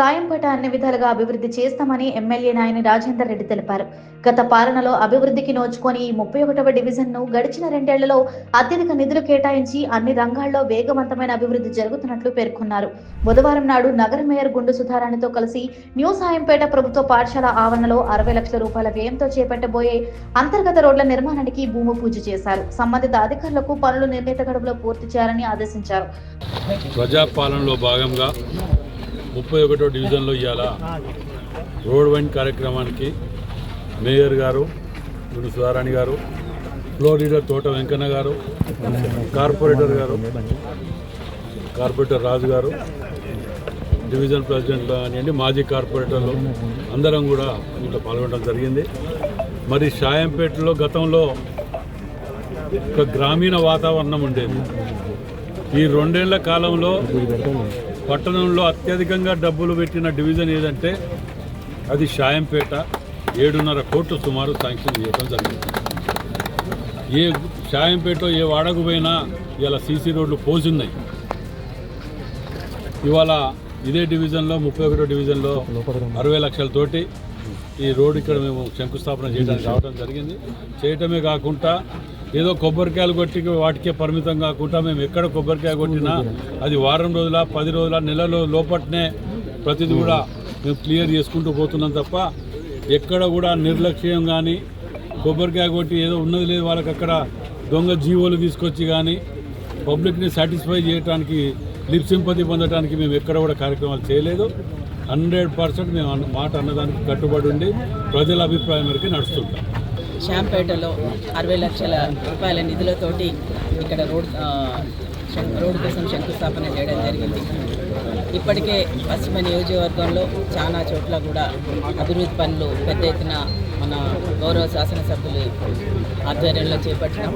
సాయంపేట అన్ని విధాలుగా అభివృద్ధి చేస్తామని ఎమ్మెల్యే నాయని రాజేందర్ రెడ్డి తెలిపారు. గత పాలనలో అభివృద్ధికి నోచుకొని ఈ ముప్పై ఒకటవ డివిజన్ను గడిచిన రెండేళ్ళలో అత్యధిక నిధులు కేటాయించి అన్ని రంగాల్లో వేగవంతమైన అభివృద్ధి జరుగుతున్నట్లు పేర్కొన్నారు. బుధవారం నాడు నగర మేయర్ గుండు సుధారాణితో కలిసి న్యూ సాయంపేట ప్రభుత్వ పాఠశాల ఆవరణలో అరవై లక్షల రూపాయల వ్యయంతో చేపట్టబోయే అంతర్గత రోడ్ల నిర్మాణానికి భూమి పూజ చేశారు. సంబంధిత అధికారులకు పనులు నిర్ణీత గడువులో పూర్తి చేయాలని ఆదేశించారు. ప్రజాపాలనలో భాగంగా ముప్పై ఒకటో డివిజన్లో ఇవాళ రోడ్ వైండ్ కార్యక్రమానికి మేయర్ గారు గురు సుధారాణి గారు ఫ్లోర్ లీడర్ తోట వెంకన్న గారు కార్పొరేటర్ గారు కార్పొరేటర్ రాజు గారు డివిజన్ ప్రెసిడెంట్ కానివ్వండి మాజీ కార్పొరేటర్లు అందరం కూడా ఇంట్లో పాల్గొనడం జరిగింది. మరి షాయంపేటలో గతంలో ఒక గ్రామీణ వాతావరణం ఉండేది. ఈ రెండేళ్ళ కాలంలో పట్టణంలో అత్యధికంగా డబ్బులు పెట్టిన డివిజన్ ఏదంటే అది షాయంపేట ఏడున్నర కోట్లు సుమారు శాంక్షన్ చేయడం జరిగింది. ఏ షాయంపేటలో ఏ వాడకు పోయినా ఇలా సీసీ రోడ్లు పోసున్నాయి. ఇవాళ ఇదే డివిజన్లో ముప్పై ఒకటో డివిజన్లో అరవై లక్షలతోటి ఈ రోడ్ ఇక్కడ మేము శంకుస్థాపన చేయడానికి రావడం జరిగింది. చేయటమే కాకుండా ఏదో కొబ్బరికాయలు కొట్టి వాటికే పరిమితం కాకుండా మేము ఎక్కడ కొబ్బరికాయ కొట్టినా అది వారం రోజుల పది రోజుల నెలలో లోపట్నే ప్రతిదీ కూడా మేము క్లియర్ చేసుకుంటూ పోతున్నాం తప్ప ఎక్కడ కూడా నిర్లక్ష్యం కానీ కొబ్బరికాయ కొట్టి ఏదో ఉన్నది లేదు వాళ్ళకి అక్కడ దొంగ జీవోలు తీసుకొచ్చి కానీ పబ్లిక్ని సాటిస్ఫై చేయడానికి లిప్ సింపతి పొందడానికి మేము ఎక్కడ కూడా కార్యక్రమాలు చేయలేదు. హండ్రెడ్ పర్సెంట్ మేము మాట అన్నదానికి కట్టుబడి ఉండి ప్రజల అభిప్రాయం మేరకు నడుస్తుంటాం. శాంపేటలో అరవై లక్షల రూపాయల నిధులతోటి ఇక్కడ రోడ్ శం- రోడ్డు కోసం శంకుస్థాపన చేయడం జరిగింది. ఇప్పటికే పశ్చిమ నియోజకవర్గంలో చాలా చోట్ల కూడా అభివృద్ధి పనులు పెద్ద ఎత్తున మన గౌరవ శాసనసభ్యులు ఆధ్వర్యంలో చేపట్టినాం.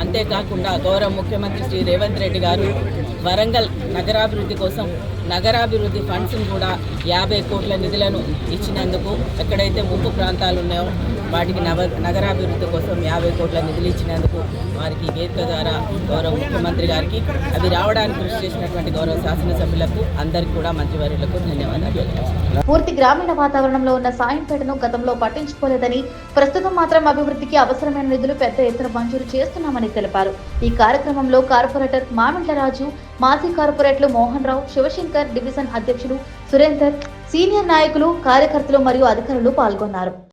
అంతేకాకుండా గౌరవ ముఖ్యమంత్రి శ్రీ రేవంత్ రెడ్డి గారు వరంగల్ నగరాభివృద్ధి కోసం నగరాభివృద్ధి ఫండ్స్ని కూడా యాభై కోట్ల నిధులను ఇచ్చినందుకు ఎక్కడైతే ముంపు ప్రాంతాలు ఉన్నాయో వాటికి నవ నగరాభివృద్ధి కోసం యాభై కోట్ల నిధులు ఇచ్చినందుకు వారికి వేదిక ద్వారా గౌరవ ముఖ్యమంత్రి గారికి అవి రావడానికి కృషి చేసినటువంటి గౌరవ శాసనసభ్యులకు అందరికీ కూడా మంత్రివర్యులకు ధన్యవాదాలు పూర్తి గ్రామీణ వాతావరణంలో ఉన్న సాయంపేటను గతంలో పట్టించుకోలేదని ప్రస్తుతం మాత్రం అభివృద్ధికి అవసరమైన నిధులు పెద్ద ఎత్తున మంజూరు చేస్తున్నామని తెలిపారు. ఈ కార్యక్రమంలో కార్పొరేటర్ మామిండ్ల రాజు మాజీ కార్పొరేట్లు మోహన్ రావు శివశంకర్ డివిజన్ అధ్యక్షులు సురేందర్ సీనియర్ నాయకులు కార్యకర్తలు మరియు అధికారులు పాల్గొన్నారు.